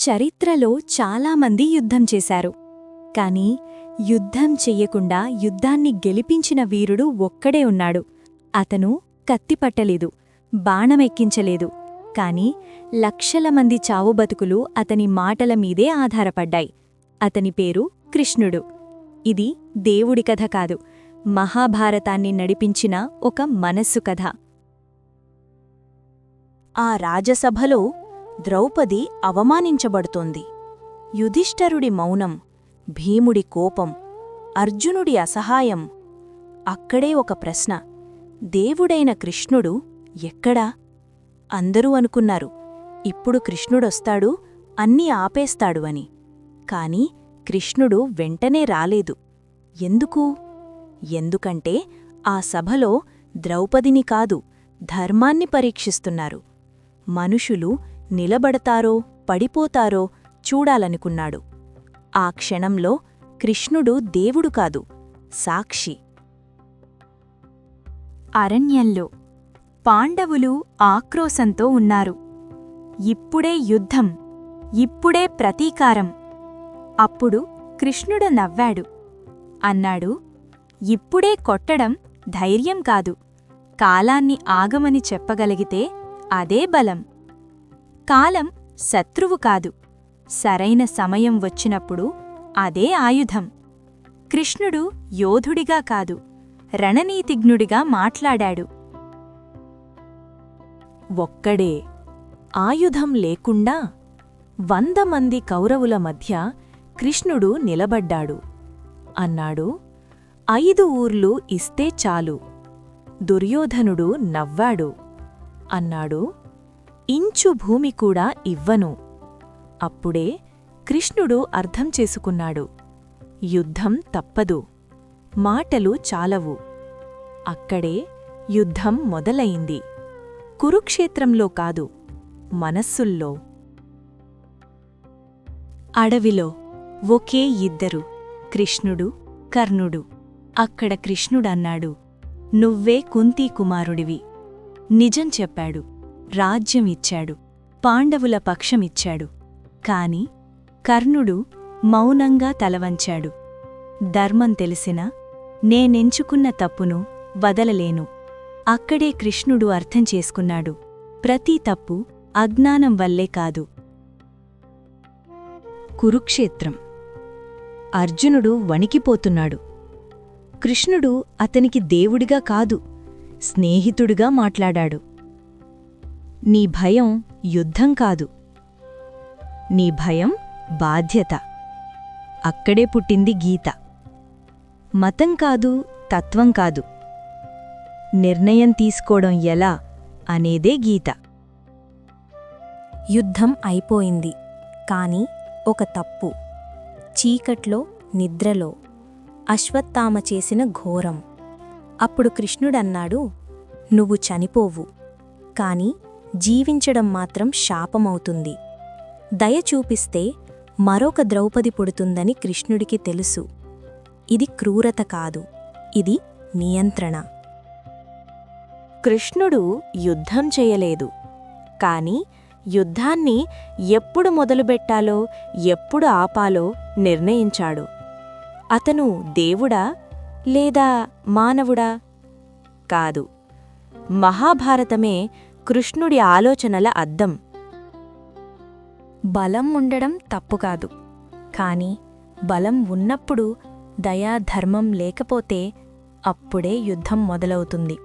చరిత్రలో చాలామంది యుద్ధం చేశారు. కాని యుద్ధం చెయ్యకుండా యుద్ధాన్ని గెలిపించిన వీరుడు ఒక్కడే ఉన్నాడు. అతను కత్తిపట్టలేదు బాణమెక్కించలేదు. కాని లక్షల మంది చావుబతుకులు అతని మాటల మీదే ఆధారపడ్డాయి. అతని పేరు కృష్ణుడు. ఇది దేవుడి కథ కాదు మహాభారతాన్ని నడిపించిన ఒక మనస్సు కథ. ఆ రాజసభలో ద్రౌపది అవమానించబడుతోంది. యుధిష్ఠరుడి మౌనం భీముడి కోపం అర్జునుడి అసహాయం అక్కడే ఒక ప్రశ్న. దేవుడైన కృష్ణుడు ఎక్కడా? అందరూ అనుకున్నారు ఇప్పుడు కృష్ణుడొస్తాడు అన్నీ ఆపేస్తాడు అని. కాని కృష్ణుడు వెంటనే రాలేదు. ఎందుకు? ఎందుకంటే ఆ సభలో ద్రౌపదిని కాదు ధర్మాన్ని పరీక్షిస్తున్నారు. మనుషులు నిలబడతారో పడిపోతారో చూడాలనుకున్నాడు. ఆ క్షణంలో కృష్ణుడు దేవుడు కాదు సాక్షి. అరణ్యంలో పాండవులు ఆక్రోశంతో ఉన్నారు. ఇప్పుడే యుద్ధం ఇప్పుడే ప్రతీకారం. అప్పుడు కృష్ణుడు నవ్వాడు. అన్నాడు ఇప్పుడే కొట్టడం ధైర్యం కాదు. కాలాన్ని ఆగమని చెప్పగలిగితే అదే బలం. కాలం శత్రువు కాదు. సరైన సమయం వచ్చినప్పుడు అదే ఆయుధం. కృష్ణుడు యోధుడిగా కాదు రణనీతిజ్ఞుడిగా మాట్లాడాడు. ఒక్కడే ఆయుధం లేకుండా వంద మంది కౌరవుల మధ్య కృష్ణుడు నిలబడ్డాడు. అన్నాడు ఐదు ఊర్లు ఇస్తే చాలు. దుర్యోధనుడు నవ్వాడు. అన్నాడు ఇంచు భూమి కూడా ఇవ్వను. అప్పుడే కృష్ణుడు అర్థం చేసుకున్నాడు. యుద్ధం తప్పదు. మాటలు చాలవు. అక్కడే యుద్ధం మొదలయింది కురుక్షేత్రంలో కాదు మనస్సుల్లో. అడవిలో ఒకే ఇద్దరు కృష్ణుడు కర్ణుడు. అక్కడ కృష్ణుడన్నాడు నువ్వే కుంతీ కుమారుడివి. నిజం చెప్పాడు. రాజ్యం ఇచ్చాడు పాండవుల పక్షమిచ్చాడు. కాని కర్ణుడు మౌనంగా తలవంచాడు. ధర్మం తెలిసినా నేనెంచుకున్న తప్పును వదలలేను. అక్కడే కృష్ణుడు అర్థం చేసుకున్నాడు. ప్రతి తప్పు అజ్ఞానం వల్లే కాదు. కురుక్షేత్రం. అర్జునుడు వణికిపోతున్నాడు. కృష్ణుడు అతనికి దేవుడిగా కాదు స్నేహితుడిగా మాట్లాడాడు. నీ భయం యుద్ధం కాదు. నీ భయం బాధ్యత. అక్కడే పుట్టింది గీత. మతం కాదు తత్వం కాదు. నిర్ణయం తీసుకోవడం ఎలా అనేదే గీత. యుద్ధం అయిపోయింది. కాని ఒక తప్పు. చీకట్లో నిద్రలో అశ్వత్థామ చేసిన ఘోరం. అప్పుడు కృష్ణుడన్నాడు నువ్వు చనిపోవు. కాని జీవించడం మాత్రం శాపమవుతుంది. దయ చూపిస్తే మరొక ద్రౌపది పుడుతుందని కృష్ణుడికి తెలుసు. ఇది క్రూరత కాదు. ఇది నియంత్రణ. కృష్ణుడు యుద్ధం చేయలేదు. కాని యుద్ధాన్ని ఎప్పుడు మొదలుపెట్టాలో ఎప్పుడు ఆపాలో నిర్ణయించాడు. అతను దేవుడా లేదా మానవుడా? కాదు. మహాభారతమే కృష్ణుడి ఆలోచనల అద్దం. బలం ఉండడం తప్పు కాదు. కాని బలం ఉన్నప్పుడు దయాధర్మం లేకపోతే అప్పుడే యుద్ధం మొదలవుతుంది.